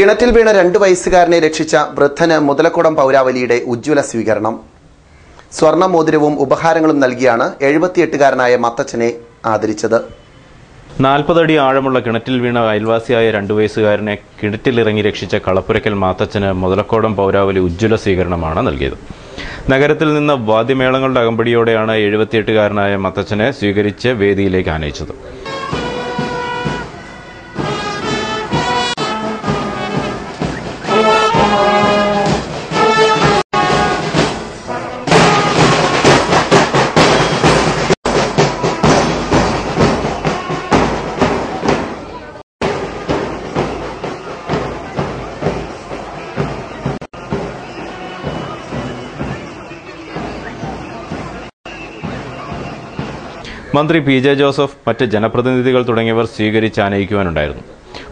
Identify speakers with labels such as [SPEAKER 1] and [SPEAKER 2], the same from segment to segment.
[SPEAKER 1] കിണറ്റിൽ വീണ രണ്ട് വയസ്സുകാരനെ രക്ഷിച്ച വൃദ്ധന് മുതലക്കുടം പൗരാവലിയുടെ ഉജ്ജ്വല സ്വീകരണം. സ്വർണ മോതിരവും ഉപഹാരങ്ങളും നൽകിയാണ് എഴുപത്തിയെട്ടുകാരനായ മത്തച്ഛനെ ആദരിച്ചത്.
[SPEAKER 2] നാൽപ്പതടി ആഴമുള്ള കിണറ്റിൽ വീണ അയൽവാസിയായ രണ്ടു വയസ്സുകാരനെ കിണറ്റിലിറങ്ങി രക്ഷിച്ച കളപ്പുരയ്ക്കൽ മാത്തച്ഛന് മുതലക്കോടം പൗരാവലി ഉജ്ജ്വല സ്വീകരണമാണ് നൽകിയത്. നഗരത്തിൽ നിന്ന് വാദ്യമേളങ്ങളുടെ അകമ്പടിയോടെയാണ് എഴുപത്തിയെട്ടുകാരനായ മത്തച്ഛനെ സ്വീകരിച്ച് വേദിയിലേക്ക് ആനയിച്ചത്. മന്ത്രി പി ജെ ജോസഫ് മറ്റ് ജനപ്രതിനിധികൾ തുടങ്ങിയവർ സ്വീകരിച്ച് ആനയിക്കുവാനുണ്ടായിരുന്നു.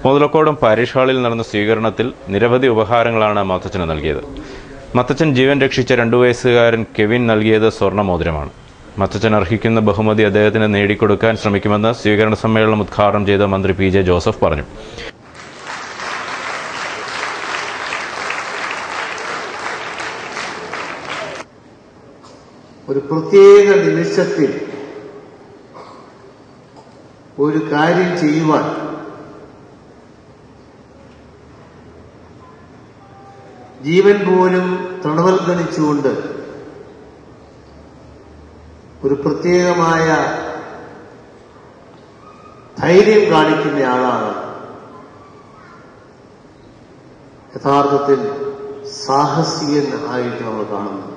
[SPEAKER 2] മുതലക്കോടം പാരിഷ് ഹാളിൽ നടന്ന സ്വീകരണത്തിൽ നിരവധി ഉപഹാരങ്ങളാണ് മത്തച്ഛന് നൽകിയത്. മത്തച്ഛൻ ജീവൻ രക്ഷിച്ച രണ്ടു വയസ്സുകാരൻ കെവിൻ നൽകിയത് സ്വർണമോതിരമാണ് മത്തച്ഛൻ അർഹിക്കുന്ന ബഹുമതി അദ്ദേഹത്തിന് നേടിക്കൊടുക്കാൻ ശ്രമിക്കുമെന്ന് സ്വീകരണ സമ്മേളനം ഉദ്ഘാടനം ചെയ്ത മന്ത്രി പി ജെ ജോസഫ് പറഞ്ഞു.
[SPEAKER 3] ഒരു പ്രത്യേക നിമിഷത്തിൽ ഒരു കാര്യം ചെയ്യുവാൻ. ജീവൻ പോലും തണവൽഗണിച്ചുകൊണ്ട് ഒരു പ്രത്യേകമായ ധൈര്യം കാണിക്കുന്ന ആളാണ് യഥാർത്ഥത്തിൽ സാഹസികൻ ആയിട്ട് നമ്മൾ കാണുന്നത്.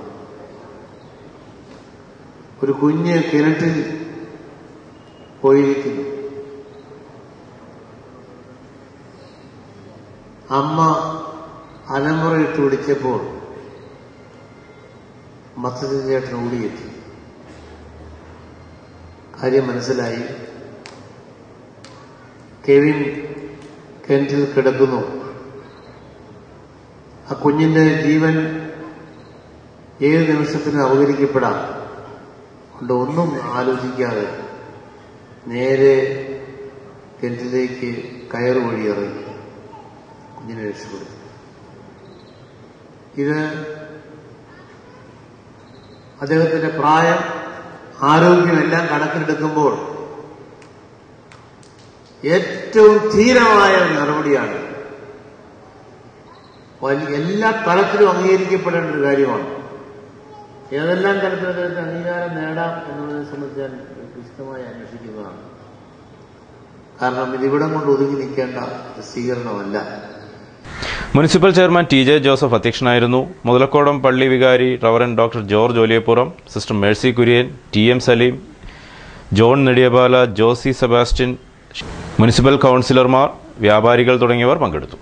[SPEAKER 3] ഒരു കുഞ്ഞ് കിണറ്റിൽ പോയിരിക്കുന്നു. അമ്മ അലമുറയിട്ട് വിളിച്ചപ്പോൾ മത്സ്യ ചേട്ടൻ ഓടിയെത്തി. കാര്യം മനസ്സിലായി. കെവിൻ കിണറ്റിൽ കിടക്കുന്നു. ആ കുഞ്ഞിന്റെ ജീവൻ ഏത് നിമിഷത്തിനും അവതരിക്കപ്പെടാം അതുകൊണ്ട് ഒന്നും ആലോചിക്കാതെ നേരെ കിണറ്റിലേക്ക് കയറ് വഴി ഇറങ്ങി. കുഞ്ഞിനെ രക്ഷപ്പെടുത്തി ഇത് അദ്ദേഹത്തിന്റെ പ്രായം ആരോഗ്യമെല്ലാം കണക്കിലെടുക്കുമ്പോൾ ഏറ്റവും ധീരമായ നടപടിയാണ്. എല്ലാ തലത്തിലും അംഗീകരിക്കപ്പെടേണ്ട ഒരു കാര്യമാണ്. ഏതെല്ലാം തരത്തിൽ അദ്ദേഹത്തിന് അംഗീകാരം നേടാം എന്നുള്ളതിനെ സംബന്ധിച്ച് ഞാൻ വിശദമായി അന്വേഷിക്കുന്നതാണ്. കാരണം ഇതിവിടം കൊണ്ട് ഒതുങ്ങി നിൽക്കേണ്ട സ്വീകരണമല്ല.
[SPEAKER 2] Municipal chairman T J Joseph അധ്യക്ഷനായിരുന്നു. മുതലക്കോടം പള്ളി വികാരി reverend doctor George Oliyappuram sister Mercy Kurian T M Saleem John Nediyapala Josy Sebastian municipal കൗൺസിലർമാർ വ്യാപാരികൾ തുടങ്ങിയവർ പങ്കെടുത്തു.